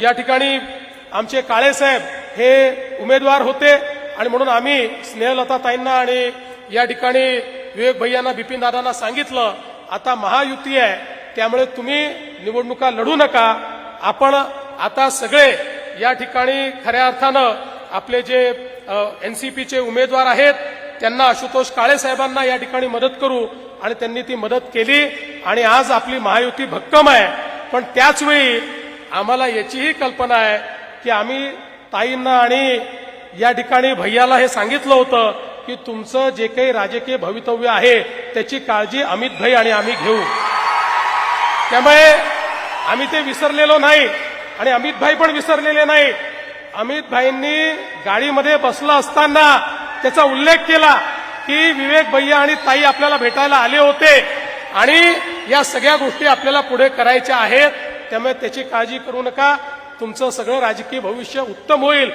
या ठिकाणी आमचे काळेसाहेब हे उमेदवार होते आणि म्हणून आम्ही स्नेहलता ताईंना आणि या ठिकाणी विवेक भैयांना बिपिन दादांना सांगितलं आता महायुती आहे त्यामुळे तुम्ही निवडणुका लढू नका. आपण आता सगळे या ठिकाणी खऱ्या अर्थानं आपले जे एन सी पीचे उमेदवार आहेत त्यांना आशुतोष काळे साहेबांना या ठिकाणी मदत करू आणि त्यांनी ती मदत केली आणि आज आपली महायुती भक्कम आहे. पण त्याचवेळी आम्हाला याचीही कल्पना आहे की आम्ही ताईंना आणि या ठिकाणी भैयाला हे सांगितलं होतं की तुमचं जे काही राजकीय भवितव्य आहे त्याची काळजी अमित भाई आणि आम्ही घेऊ. त्यामुळे आम्ही ते विसरलेलो नाही आणि अमित भाई पण विसरलेले नाही. अमित भाईंनी गाडीमध्ये बसलं असताना त्याचा उल्लेख केला की विवेक भैया आणि ताई आपल्याला भेटायला आले होते आणि या सगळ्या गोष्टी आपल्याला पुढे करायच्या आहेत. त्यामुळे त्याची काळजी करू नका. तुमचं सगळं राजकीय भविष्य उत्तम होईल.